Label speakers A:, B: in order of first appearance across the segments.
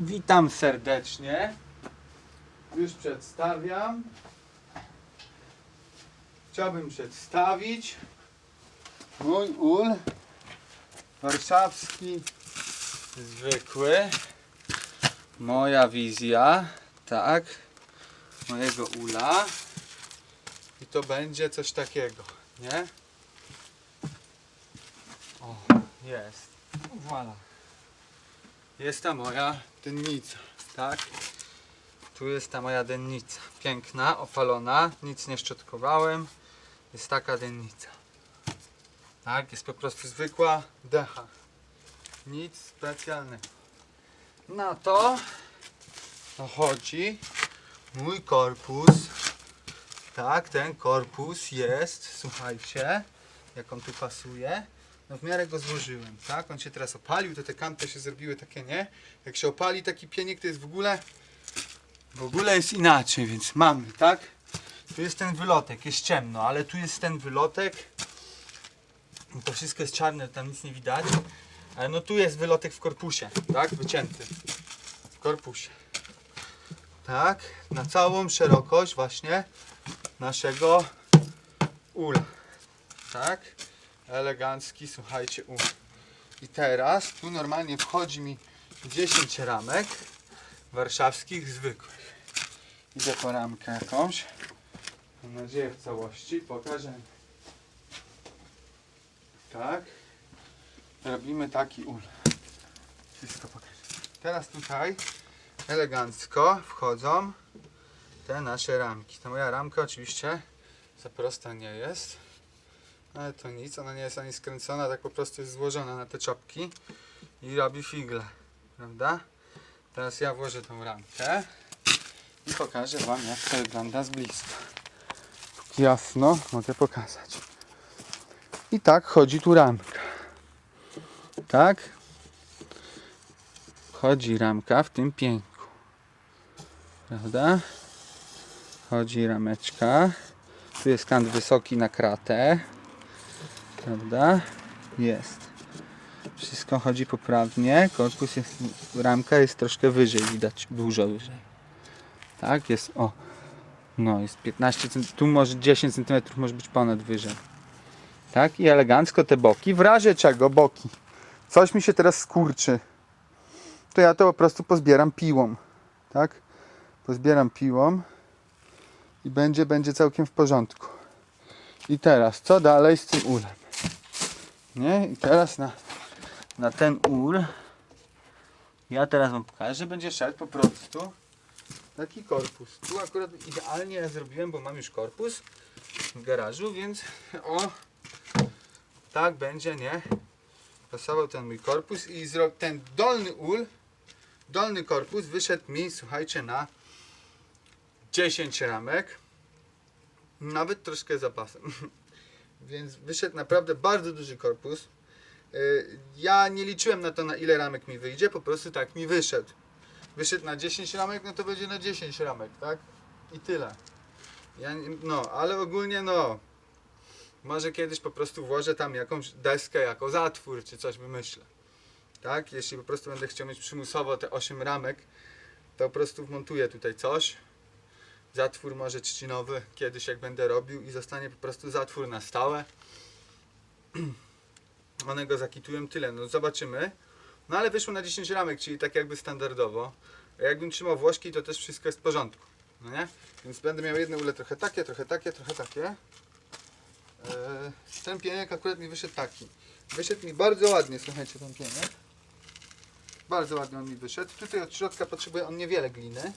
A: Witam serdecznie. Już przedstawiam. Chciałbym przedstawić mój ul warszawski zwykły. Moja wizja, tak, mojego ula. I to będzie coś takiego, nie? O, jest. Voilà. Jest ta moja dennica, tak? Tu jest ta moja dennica. Piękna, opalona, nic nie szczotkowałem. Jest taka dennica. Tak, jest po prostu zwykła decha. Nic specjalnego. Na to chodzi mój korpus. Tak, ten korpus jest, słuchajcie, jak on tu pasuje. No w miarę go złożyłem, tak? On się teraz opalił, to te kanty się zrobiły takie, nie? Jak się opali taki pienik, to jest w ogóle w ogóle jest inaczej, więc mamy, tak? Tu jest ten wylotek, jest ciemno, ale tu jest ten wylotek. To wszystko jest czarne, tam nic nie widać. Ale no tu jest wylotek w korpusie, tak? Wycięty. W korpusie. Tak? Na całą szerokość właśnie naszego ula. Tak? Elegancki, słuchajcie, u. I teraz tu normalnie wchodzi mi 10 ramek warszawskich zwykłych. Idę po ramkę jakąś. Mam nadzieję w całości. Pokażę. Tak. Robimy taki ul. Wszystko pokażę. Teraz tutaj elegancko wchodzą te nasze ramki. Ta moja ramka oczywiście za prosta nie jest. Ale to nic, ona nie jest ani skręcona, tak po prostu jest złożona na te czopki i robi figle, prawda? Teraz ja włożę tą ramkę i pokażę Wam jak to wygląda z bliska. Jasno mogę pokazać. I tak chodzi tu ramka. Tak? Chodzi ramka w tym pięku. Prawda? Chodzi rameczka. Tu jest kant wysoki na kratę prawda? Jest. Wszystko chodzi poprawnie. Korpus jest, ramka jest troszkę wyżej, widać dużo wyżej. Tak, jest, o. No, jest 15 cm, tu może 10 cm może być ponad wyżej. Tak, i elegancko te boki. W razie czego boki? Coś mi się teraz skurczy. To ja to po prostu pozbieram piłą. Tak? Pozbieram piłą i będzie, będzie całkiem w porządku. I teraz, co dalej z tym ulem? Nie? I teraz na, na ten ul ja teraz wam pokażę, będzie szedł po prostu taki korpus. Tu akurat idealnie ja zrobiłem, bo mam już korpus w garażu, więc o tak będzie, nie? Pasował ten mój korpus i ten dolny ul, dolny korpus wyszedł mi, słuchajcie, na 10 ramek. Nawet troszkę zapasem. Więc wyszedł naprawdę bardzo duży korpus. Yy, Ja nie liczyłem na to, na ile ramek mi wyjdzie, po prostu tak mi wyszedł. Wyszedł na 10 ramek, no to będzie na 10 ramek, tak? I tyle. Ja, no, ale ogólnie no. Może kiedyś po prostu włożę tam jakąś deskę jako zatwór, czy coś wymyślę. Tak? Jeśli po prostu będę chciał mieć przymusowo te 8 ramek, to po prostu wmontuję tutaj coś zatwór może trzcinowy kiedyś jak będę robił i zostanie po prostu zatwór na stałe. One go zakitują tyle, no zobaczymy. No ale wyszło na 10 ramek, czyli tak jakby standardowo. A jakbym trzymał włożki, to też wszystko jest w porządku. No nie? Więc będę miał jedne ule trochę takie, trochę takie, trochę takie. Eee, ten pieniek akurat mi wyszedł taki. Wyszedł mi bardzo ładnie, słuchajcie, ten pieniek. Bardzo ładnie on mi wyszedł. Tutaj od środka potrzebuje on niewiele gliny.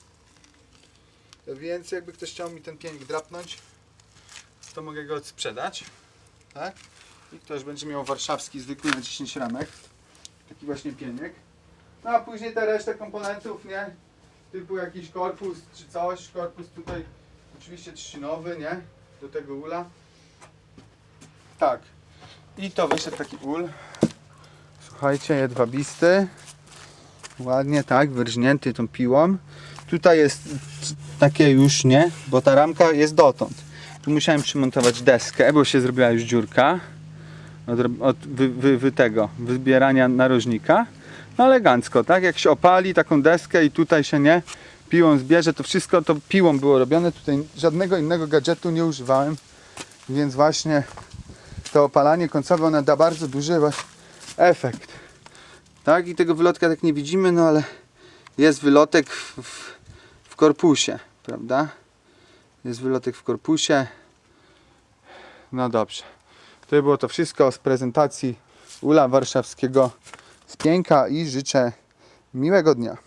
A: Więc jakby ktoś chciał mi ten pienik drapnąć, to mogę go sprzedać. Tak? I ktoś będzie miał warszawski zwykły na 10 ramek. Taki właśnie pieniek. No a później te resztę komponentów, nie? Typu jakiś korpus czy coś. Korpus tutaj oczywiście trzcinowy, nie? Do tego ula. Tak. I to wyszedł taki ul. Słuchajcie, jedwabisty. Ładnie tak, wyrżnięty tą piłą. Tutaj jest takie już nie, bo ta ramka jest dotąd. Tu musiałem przymontować deskę, bo się zrobiła już dziurka od, od wy, wy, wy tego, wybierania narożnika. elegancko, tak? Jak się opali taką deskę i tutaj się nie piłą zbierze, to wszystko to piłą było robione. Tutaj żadnego innego gadżetu nie używałem, więc właśnie to opalanie końcowe ona da bardzo duży efekt. Tak? I tego wylotka tak nie widzimy, no ale jest wylotek w, w, w korpusie, prawda? Jest wylotek w korpusie. No dobrze. To było to wszystko z prezentacji Ula Warszawskiego z Pięka i życzę miłego dnia.